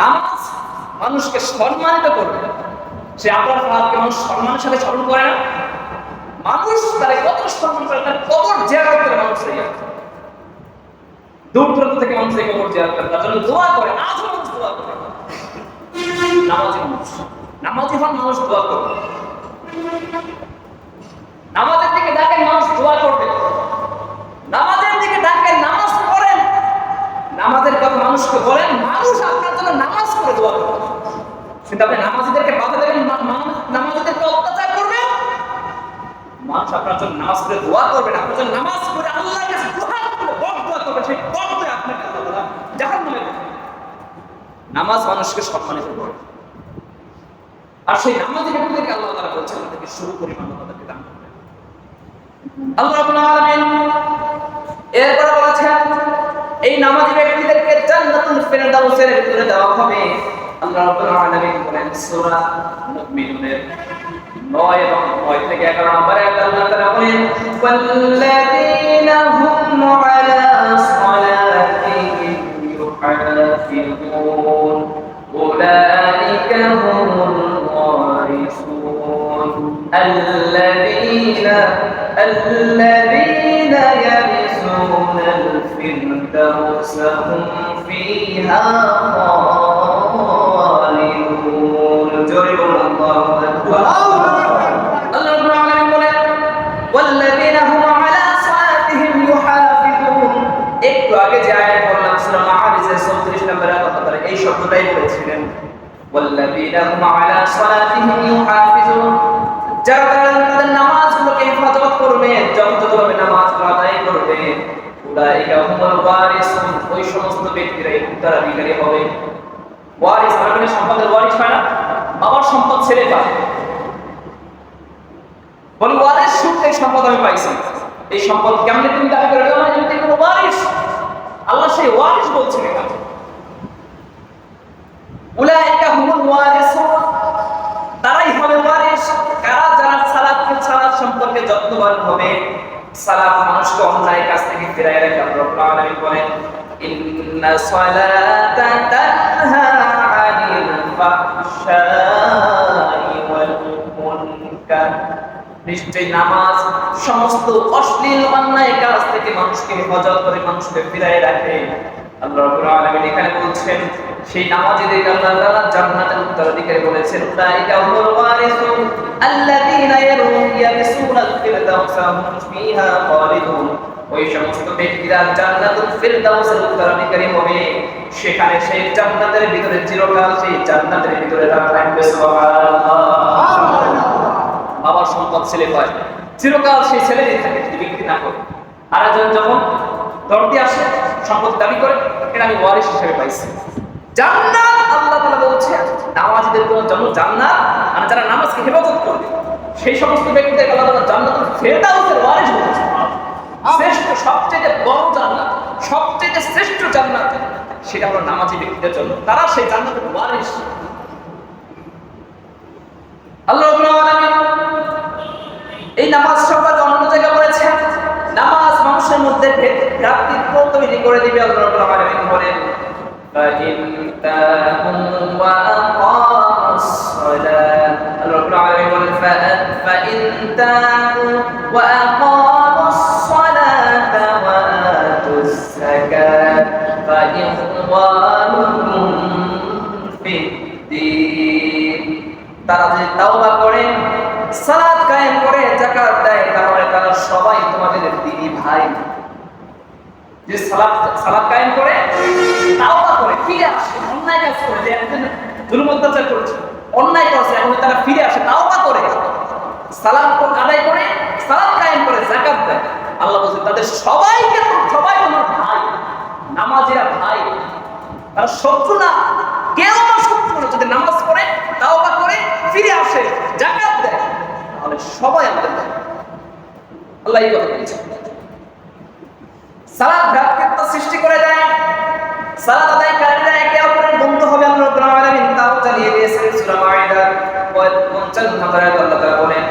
নামাজ মানুষকে সম্মানিত করবে। সে আপনার ফাহাদকে মানুষ সম্মানের সাথে স্মরণ করে না। মানুষ তারে কত সম্মান করে, তার কবর জিয়ারত করে মানুষ দূর দূরান্ত থেকে মানুষ এই কবর জিয়ারত করে, তার জন্য দোয়া করে, আজও মানুষ দোয়া করে। নামাজি মানুষ, নামাজি হন মানুষ দোয়া করবে। নামাজের দিকে ডাকেন, মানুষ দোয়া করবে। নামাজের দিকে ডাকেন, নামাজ পড়েন। নামাজের কথা মানুষকে বলেন, মানুষ আপনার নামাজ করে দোয়া করবে কিন্তু আপনি নামাজিদেরকে বাধা দেবেন নামাজিদেরকে অত্যাচার করবেন মানুষ আপনার জন্য নামাজ পড়ে দোয়া করবেন আপনার জন্য নামাজ পড়ে আল্লাহর কাছে দোয়া করে বড় দোয়া করবে, সেই বড় দোয়া আপনাকে আল্লাহ তাআলা জাহান্নামে দেবে। নামাজ মানুষকে সম্মানিত করে। আর সেই নামাজি ব্যক্তিদেরকে আল্লাহ তাআলা বলছেন তাদেরকে শুরু পরিমাণ তাদেরকে দান করবে আল্লাহ রাব্বুল এরপরে এই নামাজি ব্যক্তিদেরকে জান্নাতুল ফিরদাউসের ভিতরে দেওয়া হবে আল্লাহ রাব্বুল আলামিন বলেন সূরা মুমিনুনের 9 এবং 9 থেকে 11 নম্বরে আয়াত আল্লাহ তাআলা বলেন ওয়াল্লাযীনা হুম আলা সালাতিহিম ইউহাফিজুন أولئك هم الوارثون الذين الذين يرثون الفردوس هم فيها خالدون جرب الله أكبر الله رب العالمين বলেন والذين هم على صلاتهم يحافظون একটু আগে যে আয়াত বললাম সূরা মাআরিজের 34 নম্বর আয়াত তারা এই শব্দটাই বলেছিলেন والذين هم على صلاتهم يحافظون যারা তারা তাদের নামাজগুলোকে হেফাজত করবে, যথাযথভাবে নামাজগুলো আদায় করবে, উলাইকা হুমুল ওয়ারিসুন, ওই সমস্ত ব্যক্তিরাই উত্তরাধিকারী হবে। ওয়ারিস মানে সম্পদের ওয়ারিস হয় না? বাবার সম্পদ ছেলে পায়। বলে, ওয়ারিস সূত্রে সম্পদ আমি পাইছি। এই সম্পদ কেমনে তুমি দাবি করে হয় যদি কোনো ওয়ারিস? আল্লাহ সেই ওয়ারিস বলছেন এখানে। উলাইকা হুমুল ওয়ারিসুন তারাই হবে ওয়ারিস কারা যারা সালাতকে সালাত সম্পর্কে যত্নবান হবে, সালাত মানুষকে অন্যায় কাজ থেকে ফিরায় রাখে আল্লাহ আলামিন বলেন, ইন্না সালাতা তানহা আনিল ফাহশাই ওয়াল মুনকার। নিশ্চয় নামাজ সমস্ত অশ্লীল অন্যায় কাজ থেকে মানুষকে হেফাজত করে মানুষকে ফিরায় রাখে। আল্লাহ রাব্বুল আলামিন এখানে বলছেন সেই নামাজীদের আল্লাহ তাআলা জান্নাতের উত্তরাধিকারী বলেছেন, উলাইকা হুমুল ওয়ারিসুন আল্লাযীনা খালিদুন। ওই সমস্ত ব্যক্তিরা জান্নাতুল ফিরদাউসের উত্তরাধিকারী হবে। সেখানে সেই জান্নাতের ভিতরে চিরকাল, সেই জান্নাতের ভিতরে তারা থাকবে, সুবহানাল্লাহ। সম্পদ ছেলে পায় চিরকাল সেই ছেলেরই থাকে, যদি বিক্রি না করে। আর যখন দরদি আসে সম্পদ দাবি করে এটা আমি ওয়ারিশ হিসেবে পাইছি। জান্নাত আল্লাহ তাআলা বলছে নামাজীদের জন্য জান্নাত আর যারা নামাজকে হেফাজত করবে সেই সমস্ত ব্যক্তিদের আল্লাহ তাআলা জান্নাতুল ফেরদাউসের ওয়ারিশ বলেছে শ্রেষ্ঠ সবচেয়ে বড় জান্নাত সবচেয়ে শ্রেষ্ঠ জান্নাত সেটা হলো নামাজি ব্যক্তিদের জন্য। তারা সেই জান্নাতের ওয়ারিশ। আল্লাহ রাব্বুল আলামিন এই নামাজ সম্পর্কে অন্য জায়গায় বলেছেন নামাজ মানুষের মধ্যে ভ্রাতৃত্ব তৈরি করে দিবে আল্লাহ রাব্বুল আলামিন বলেন। فإن تابوا وأقاموا الصلاة الله رب العالمين بيقول فأ- فإن تابوا وأقاموا الصلاة وآتوا الزكاة فإخوانكم في الدين তারা যদি তাওবা করে সালাত কায়েম করে যাকাত দেয় তাহলে তারা সবাই তোমাদের দিদি ভাই যে সালাত সালাত কায়েম করে তাওবা করে ফিরে আসে, অন্যায় কাজ করে একজন জুলুম অত্যাচার করেছে, অন্যায় করেছে, এখন তারা ফিরে আসে, তাওবা করে। সালাত আদায় করে সালাত কায়েম করে, যাকাত দেয়। আল্লাহ বলছে, তাদের সবাইকে সবাই তোমার ভাই, নামাজিরা ভাই। তারা শত্রু না, কেউ আমার শত্রু না। যদি নামাজ পড়ে, তাওবা করে, ফিরে আসে জাকাত দেয়, তাহলে সবাই আমাদের ভাই। আল্লাহ এই কথা বলেছে। সালাত ভ্রাতৃত্ব সৃষ্টি করে দেয়। সালাত আদায়কারীরা একে অপরের বন্ধু হবে আল্লাহ রাব্বুল আলামিন তাও চালিয়ে দিয়েছেন সূরা মাইদা 55 নম্বর আয়াত আল্লাহ তাআলা বলেন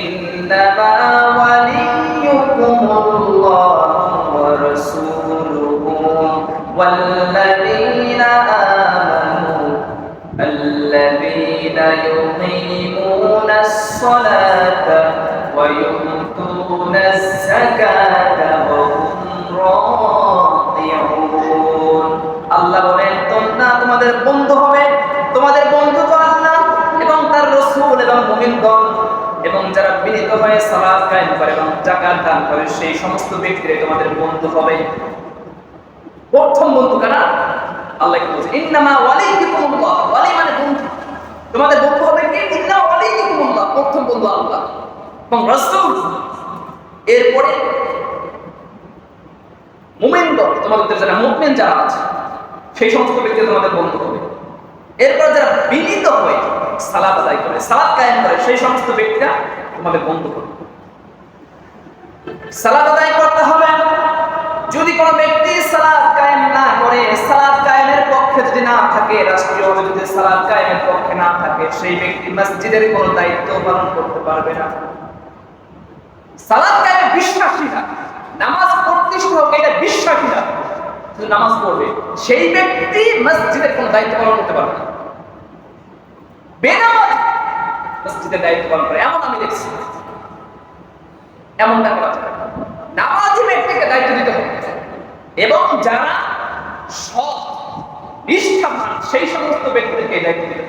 ইন্নামা ওয়ালিয়ুকুমুল্লাহু ওয়া রাসূলুহু ওয়াল্লাযীনা আমানু يقيمون الصلاة ويؤتون الزكاة কায়েম করে এবং জাকাত দান করে, সেই সমস্ত ব্যক্তিরা তোমাদের বন্ধু হবে। প্রথম বন্ধু কারা? আল্লাহ কি বলছে, ইন্নামা ওয়ালাইকুমুল্লাহ। ওয়ালি মানে বন্ধু। তোমাদের বন্ধু হবে কে? ইন্না ওয়ালাইকুমুল্লাহ। প্রথম বন্ধু আল্লাহ। এবং রাসূল, এরপরে মুমিনগণ তোমাদের যারা মুমিন যারা আছে, সেই সমস্ত ব্যক্তি তোমাদের বন্ধু হবে। এরপর যারা বিনীত হয়ে, সালাত আদায় করে, সালাত কায়েম করে, সেই সমস্ত ব্যক্তিরা তোমাদের বন্ধু হবে। সালাত আদায় করতে হবে। যদি কোনো ব্যক্তি সালাত কায়েম না করে, সালাত কায়েমের পক্ষে যদি না থাকে, রাষ্ট্রীয়ভাবে যদি সালাত কায়েমের পক্ষে না থাকে, সেই ব্যক্তি মসজিদের কোনো দায়িত্ব পালন করতে পারবে না। সালাত কায়েমে বিশ্বাসীরা নামাজ পড়তে শুরু হোক, এটা বিশ্বাসীরা শুধু নামাজ পড়বে। সেই ব্যক্তি মসজিদের কোনো দায়িত্ব পালন করতে পারবে না। বেনামাজ মসজিদের দায়িত্ব পালন করে। এমন আমি দেখছি। এমনটা করা না। নামাজি ব্যক্তিকে দায়িত্ব দিতে হবে। এবং যারা সৎ, নিষ্ঠাবান, সেই সমস্ত ব্যক্তিদেরকে এই দায়িত্ব দিতে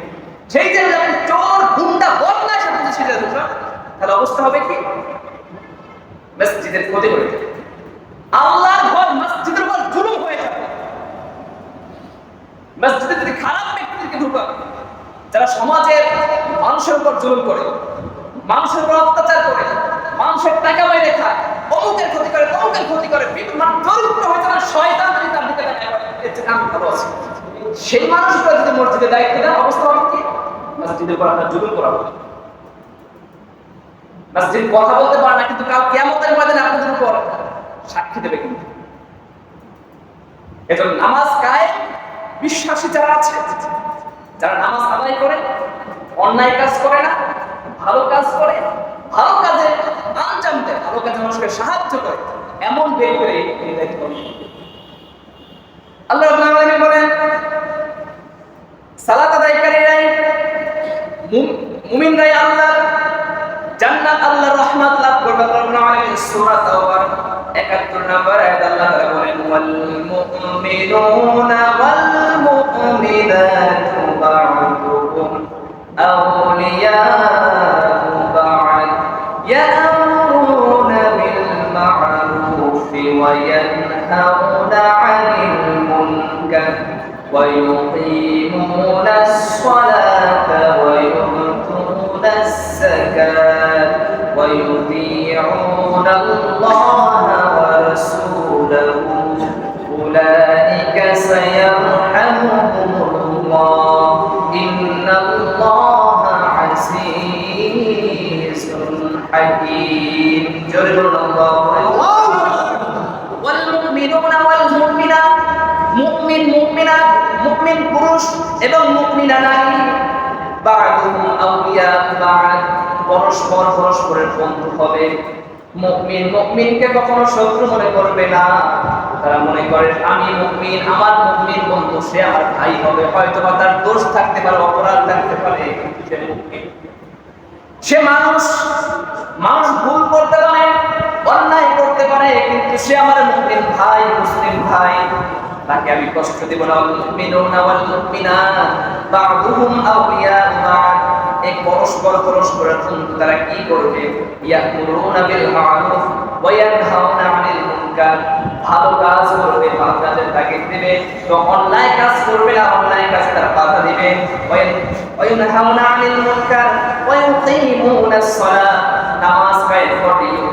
সেই যে যেমন চোর, গুন্ডা, বদলা সাথে সেটা দোষা তাহলে অবস্থা হবে কি? মসজিদের ক্ষতি করে দেবে আল্লাহর ঘর মসজিদের উপর জুলুম হয়ে যাবে। মসজিদে যদি খারাপ ব্যক্তিদেরকে ঢুকাবে যারা সমাজের মানুষের উপর জুলুম করে, মানুষের উপর অত্যাচার করে, মানুষের টাকা বাইরে খায়, অমুকের ক্ষতি করে তমুকের ক্ষতি করে বিভিন্ন মানুষ দরিদ্র হয়ে তারা শয়তান যদি তার দিকে তাকায় বলে, এর চেয়ে আমি ভালো আছি সেই মানুষগুলো যদি মসজিদে দায়িত্ব দেন অবস্থা হবে কি? মসজিদের উপর আপনার জুলুম করা হবে মসজিদ কথা বলতে পারে না, কিন্তু কাল কিয়ামতের ময়দানে আপনাদের উপর সাক্ষী দেবে কিন্তু। নামাজ কায়েম, বিশ্বাসী যারা আছে, যারা নামাজ আদায় করে, অন্যায় কাজ করে না, ভালো কাজ করে, ভালো কাজে আঞ্জাম দেয়, ভালো কাজে মানুষকে সাহায্য করে, এমন বের করে আল্লাহ সালাত আদায়কারীরাই মুম- মুমিনরাই আল্লাহ জান্নাত আল্লাহর রহমত লাভ করবে আল্লাহ রাব্বুল আলামিন সূরা তাওবার 71 নম্বর আয়াত আল্লাহ তাআলা বলেন ওয়াল মুমিনুনা ওয়াল মুমিনাতু বা'দুহুম আউলিয়াউ বা'দ يأمرون بالمعروف وينهون عن المنكر ويقيمون الصلاة ويؤتون الزكاة ويطيعون الله ورسوله. أولئك سيرحمهم الله. إن الله عزيز حكيم. جرد الله. পরস্পর পরস্পরের বন্ধু হবে। মুমিন, মুমিনকে কখনো শত্রু মনে করবে না। তারা মনে করে, আমি মুমিন, আমার মুমিন বন্ধু, সে আমার ভাই হবে। হয়তো বা তার দোষ থাকতে পারে, অপরাধ থাকতে পারে, সে মুমিন। মানুষ মানুষ ভুল করতে পারে, অন্যায় করতে পারে, কিন্তু সে আমার মুসলিম ভাই মুসলিম ভাই। তাকে আমি কষ্ট দেব না। মুমিনুনা ওয়াল পরস্পর পরস্পরের তারা কি করবে? ইয়াকুরুনা বিল মা'রুফ ওয়া ইয়ানহাউনা আনিল মুনকার। ভালো কাজ করবে, ভালো কাজের দেবে। তো অন্যায় কাজ করবে না, অন্যায় কাজে তারা বাধা দিবে। ওয়া ইয়ানহাউনা আনিল মুনকার। ওয়া ইউকিমুনাস সালাহ নামাজ কায়েম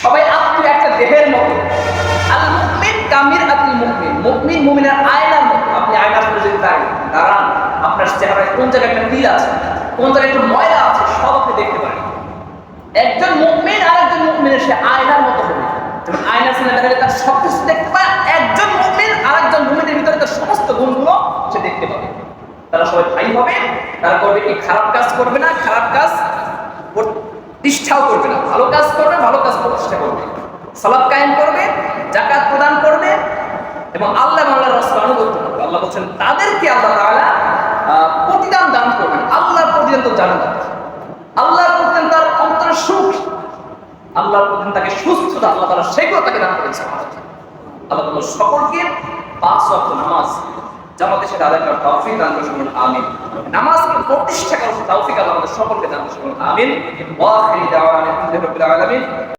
সবাই একটা দেহের আয়নার মতো আপনি আয়নার দাঁড়ান আপনার চেহারায় কোন জায়গায় একটা তিল আছে কোন জায়গায় একটা ময়লা আছে সব দেখতে পারেন একজন মুমিন আর একজন মুমিনের সে আয়নার মতো হবে আয়না সিনেমা তার সব কিছু দেখতে খারাপ কাজ করবে না খারাপ কাজ প্রতিষ্ঠাও করবে না। ভালো কাজ করবে ভালো কাজ প্রতিষ্ঠা করবে। সালাদ কায়েম করবে জাকাত প্রদান করবে এবং আল্লাহ আল্লাহ রাসূল আনুগত্য করবে। আল্লাহ বলছেন তাদেরকে আল্লাহ আহ, প্রতিদান দান করবেন। আল্লাহর প্রতিদান তো জান্নাত আল্লাহর প্রতিদান তার অন্তরের সুখ। আল্লাহর প্রতিদান তাকে সুস্থতা আল্লাহ তাআলা সেগুলো তাকে দান করেছে আল্লাহ সকলকে পাঁচ ওয়াক্ত নামাজ জামাতে সেটা আদায় করার তৌফিক দান করুন আমিন। নামাজকে প্রতিষ্ঠা করার তৌফিক আল্লাহ আমাদের সকলকে দান করুন আমিন। ওয়া আখিরি দাওয়ানা আলহামদুলিল্লাহি রাব্বিল আলামিন।